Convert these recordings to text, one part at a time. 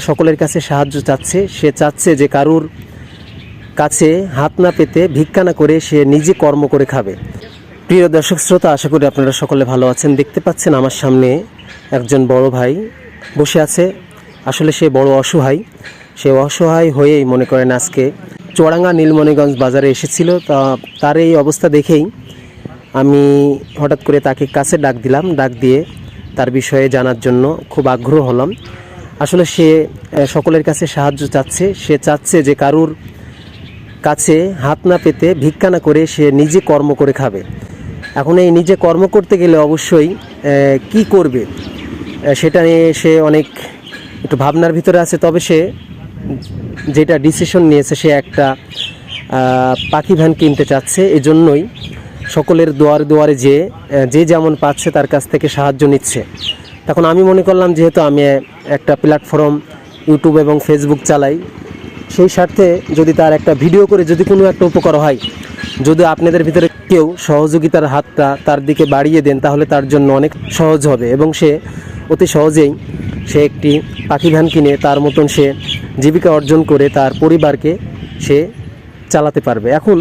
সকলের কাছে সাহায্য চাচ্ছে, সে চাচ্ছে যে কারুর কাছে হাত না পেতে ভিক্ষা না করে সে নিজে কর্ম করে খাবে। প্রিয় দর্শক শ্রোতা, আশা করি আপনারা সকলে ভালো আছেন। দেখতে পাচ্ছেন আমার সামনে একজন বড় ভাই বসে আছে। আসলে সে বড় অসহায়। সে অসহায় হয়েই মনে করেন আজকে চুয়াডাঙ্গা নীলমণিগঞ্জ বাজারে এসেছিল। তা, তার এই অবস্থা দেখেই আমি হঠাৎ করে তাকে কাছে ডাক দিলাম। ডাক দিয়ে তার বিষয়ে জানার জন্য খুব আগ্রহ হলাম। আসলে সে সকলের কাছে সাহায্য চাচ্ছে। সে চাচ্ছে যে কারুর কাছে হাত না পেতে ভিক্ষা না করে সে নিজে কর্ম করে খাবে। এখন এই নিজে কর্ম করতে গেলে অবশ্যই কি করবে? সেটা নিয়ে সে অনেক একটু ভাবনার ভিতরে আছে। তবে সে যেটা ডিসিশন নিয়েছে, সে একটা পাখি ভ্যান কিনতে চাচ্ছে। এজন্যই সকলের দুয়ারে দুয়ারে যে যে যেমন পাচ্ছে তার কাছ থেকে সাহায্য নিচ্ছে। তখন আমি মনে করলাম যেহেতু আমি একটা প্ল্যাটফর্ম ইউটিউব এবং ফেসবুক চালাই, সেই স্বার্থে যদি তার একটা ভিডিও করে যদি কোনো একটা উপকার হয়, যদি আপনাদের ভিতরে কেউ সহযোগিতার হাতটা তার দিকে বাড়িয়ে দেন, তাহলে তার জন্য অনেক সহজ হবে এবং সে অতি সহজেই সে একটি পাখি ভ্যান কিনে তার মতন সে জীবিকা অর্জন করে তার পরিবারকে সে চালাতে পারবে। এখন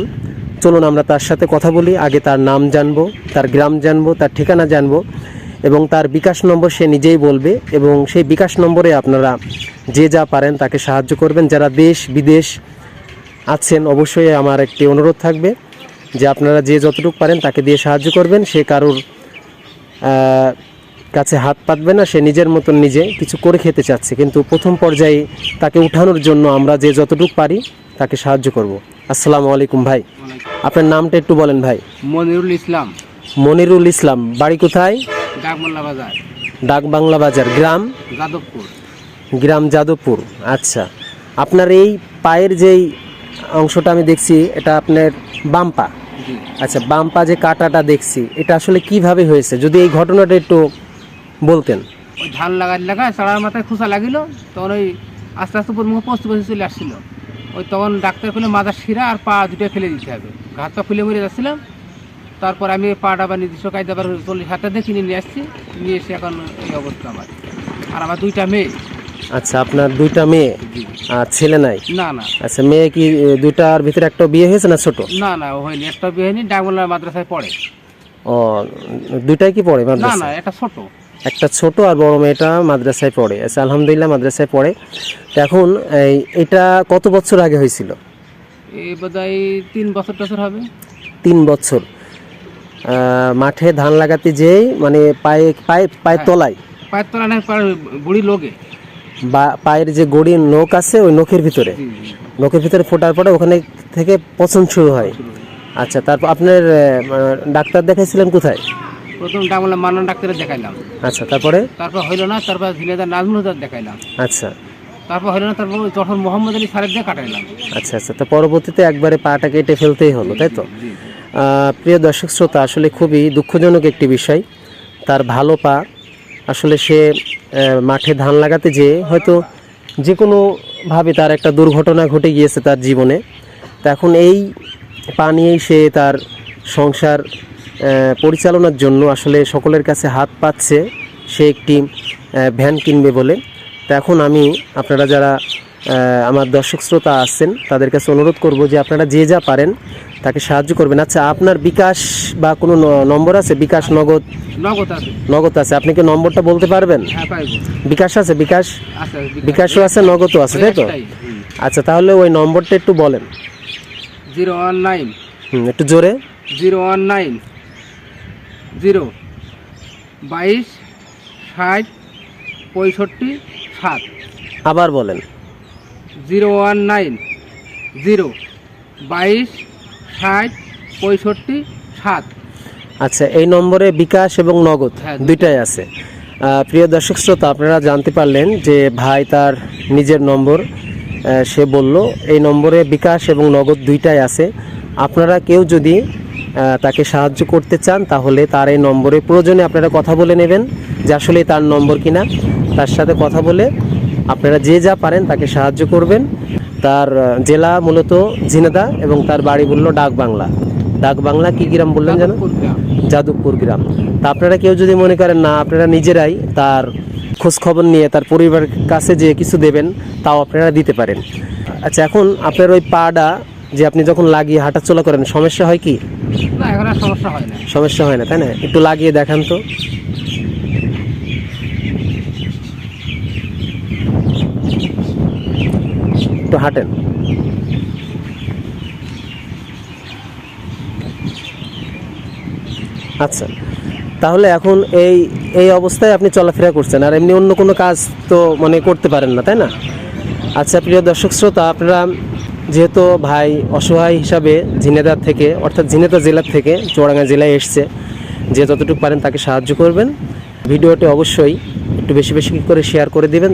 চলুন আমরা তার সাথে কথা বলি, আগে তার নাম জানব, তার গ্রাম জানব, তার ঠিকানা জানব এবং তার বিকাশ নম্বর সে নিজেই বলবে এবং সেই বিকাশ নম্বরে আপনারা যে যা পারেন তাকে সাহায্য করবেন। যারা দেশ বিদেশ আছেন অবশ্যই আমার একটি অনুরোধ থাকবে যে আপনারা যে যতটুকু পারেন তাকে দিয়ে সাহায্য করবেন। সে কারোর কাছে হাত পাতবে না সে নিজের মতন নিজে কিছু করে খেতে চাচ্ছে। কিন্তু প্রথম পর্যায়ে তাকে উঠানোর জন্য আমরা যে যতটুকু পারি তাকে সাহায্য করব। আসসালামু আলাইকুম ভাই। আপনার নামটা একটু বলেন ভাই। মনিরুল ইসলাম। মনিরুল ইসলাম বাড়ি কোথায়? ডাকমোল্লা বাজার। ডাক বাংলা বাজার গ্রাম? যাদবপুর। গ্রাম যাদবপুর আচ্ছা। আপনার এই পায়ের যেই অংশটা আমি দেখছি এটা আপনার বাম পা? আচ্ছা বাম পা যে কাটাটা দেখছি এটা আসলে কীভাবে হয়েছে? যদি এই ঘটনাটা একটু বলতেন। ধান লাগাই লাগায় চাড়ার মাথায় খোসা লাগিল তখন ওই আস্তে আস্তে উপর মুখে পস্তি চলে আসছিল। ওই তখন ডাক্তার খুলে মাথার শিরা আর পা দুটো ফেলে দিতে হবে। ঘাত পা খুলে মরে যাচ্ছিলাম তারপর আমি পাটা বা নির্দিষ্ট কায়দা আবার চল্লিশ হাজার দিয়ে কিনে নিয়ে আসছি নিয়ে এসে এখন এই অবস্থা আমার। আর আমার দুইটা মেয়ে। আচ্ছা আপনার দুইটা মেয়ে? আর ছেলে নাই? না না। আচ্ছা মেয়ে কি দুইটার ভিতরে একটা বিয়ে হয়েছে না ছোট? না না হয়নি একটা বিয়ে হয়নি ডাকমোল্লা মাদ্রাসায় পড়ে। ও দুইটাই কি পড়ে না মাদ্রাসা না এটা ছোট। একটা ছোট আর বড় মেয়েটা মাদ্রাসায় পড়ে। আচ্ছা আলহামদুলিল্লাহ মাদ্রাসায় পড়ে। তো এখন এই এটা কত বছর আগে হয়েছিল? এই বোধহয় তিন বছর টছর হবে। তিন বছর। মাঠে ধান লাগাতে যেই মানে পায়ে পায়ে পায়ের তলায়। পায়ের তলা পায়ের বুড়ি লোকে। বা পায়ের যে গড়ির নখ আছে ওই নখের ভিতরে। নখের ভিতরে ফোটার পরে ওখানে থেকে পচন শুরু হয়। আচ্ছা তারপর আপনার ডাক্তার দেখাইছিলেন কোথায়? প্রথম ডাকমোল্লা মান্নান ডাক্তারে দেখাইলাম। আচ্ছা তারপরে? তারপর হইল না তারপর ঝিনেদার নাজমুল হুদার দেখাইলাম। আচ্ছা। তারপর হইল না তারপর যখন মোহাম্মদ আলী সারের দিয়ে কাটাইলাম। আচ্ছা আচ্ছা তো পরবর্তীতে একবারে পাটা কেটে ফেলতেই হলো তাই তো? প্রিয় দর্শক শ্রোতা, আসলে খুবই দুঃখজনক একটি বিষয়। তার ভালো পা, আসলে সে মাঠে ধান লাগাতে যেয়ে হয়তো যে কোনোভাবে তার একটা দুর্ঘটনা ঘটে গিয়েছে তার জীবনে। তা এখন এই পা নিয়েই সে তার সংসার পরিচালনার জন্য আসলে সকলের কাছে হাত পাচ্ছে সে একটি ভ্যান কিনবে বলে। তা এখন আমি, আপনারা যারা আমার দর্শক শ্রোতা আছেন, তাদের কাছে অনুরোধ করব যে আপনারা যে যা পারেন তাকে সাহায্য করবেন। আচ্ছা আপনার বিকাশ বা কোনো নম্বর আছে? বিকাশ নগদ? নগদ আছে। নগদ আছে। আপনি কি নম্বরটা বলতে পারবেন? হ্যাঁ বিকাশ আছে বিকাশ? বিকাশও আছে নগদও আছে তাই তো? আচ্ছা তাহলে ওই নম্বরটা একটু বলেন। Zero one nine. হুম একটু জোরে। Zero one nine. জিরো। বাইশ ষাট পঁয়ষট্টি সাত। আবার বলেন। Zero one nine. জিরো। বাইশ ষাট পঁয়ষট্টি সাত। আচ্ছা এই নম্বরে বিকাশ এবং নগদ হ্যাঁ, দুইটাই। আছে। প্রিয় দর্শক শ্রোতা আপনারা জানতে পারলেন যে ভাই তার নিজের নম্বর সে বলল এই নম্বরে বিকাশ এবং নগদ দুইটাই আছে। আপনারা কেউ যদি তাকে সাহায্য করতে চান তাহলে তার এই নম্বরে প্রয়োজনে আপনারা কথা বলে নেবেন যে আসলে তার নম্বর কিনা। তার সাথে কথা বলে আপনারা যে যা পারেন তাকে সাহায্য করবেন। তার জেলা মূলত ঝিনেদা এবং তার বাড়ি বলল ডাক বাংলা ডাক বাংলা কি গ্রাম বললেন যেন? যাদবপুর গ্রাম। তা আপনারা কেউ যদি মনে করেন না আপনারা নিজেরাই তার খোঁজ খবর নিয়ে তার পরিবারের কাছে যে কিছু দেবেন তাও আপনারা দিতে পারেন। আচ্ছা এখন আপনার ওই পাটা যে আপনি যখন লাগিয়ে হাঁটাচলা করেন সমস্যা হয় কি? হয় সমস্যা হয় না তাই না? একটু লাগিয়ে দেখান তো। একটু হাঁটেন। আচ্ছা তাহলে এখন এই এই অবস্থায় আপনি চলাফেরা করছেন, আর এমনি অন্য কোনো কাজ তো মানে করতে পারেন না, তাই না? আচ্ছা প্রিয় দর্শক শ্রোতা, আপনারা যেহেতু ভাই অসহায় হিসাবে ঝিনেদার থেকে, অর্থাৎ ঝিনেদা জেলার থেকে চুয়াডাঙ্গা জেলায় এসছে, যে যতটুকু পারেন তাকে সাহায্য করবেন। ভিডিওটি অবশ্যই একটু বেশি বেশি করে শেয়ার করে দিবেন।